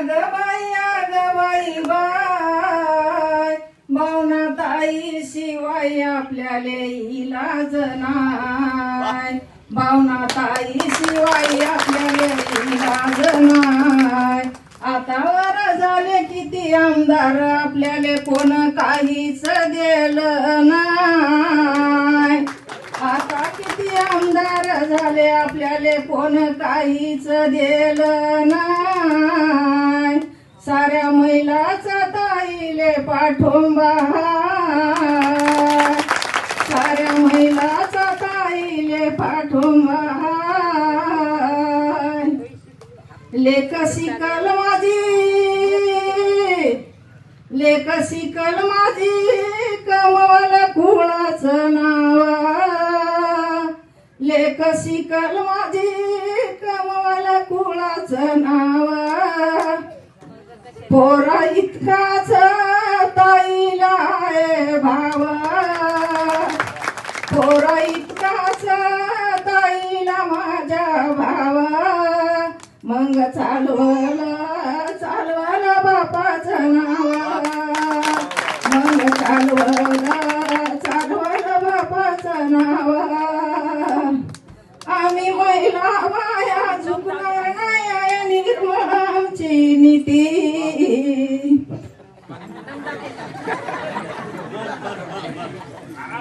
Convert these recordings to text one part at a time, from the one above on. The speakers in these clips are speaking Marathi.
आग बाई आग बाई बाय. भावना ताई शिवाय आपल्याला इलाज नाय भावना ताई शिवाय आपल्याला इलाज नाय आता वर झाले किती आमदार आपल्याला कोण काहीच दिलं ना झाले आपल्याले कोण काहीच दिलं नाय साऱ्या महिलाचा ताईले पाठोंबा साऱ्या महिलाचा ताईले पाठोंबा लेख शिकल माझी लेख शिकल माझी. लेख शिकल माझी कमवल कुळाचं नाव? पोरा इतकाच ताईला आहे भाव. पोरा इतकाच ताईला माझ्या भावा. मग चालवल चालवाला बापाच नाव. मग चालवला चालवाला आम्ही महिला माया झुकणार नाया आहे निर्मळ नीती.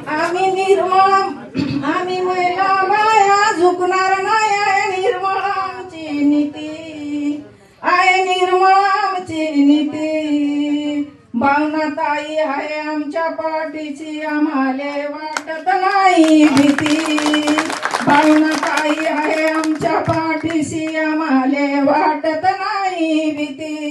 आम्ही निर्मळ आम्ही महिला माया झुकणार नाही आहे निर्मळ आमची नीती. आहे निर्मळ आमची नीती. भावना ताई आहे आमच्या पाठीची आम्हाला वाटत नाही भीती. भावना काही आहे आमच्या पाठीशी आम्हाला वाटत नाही भीती.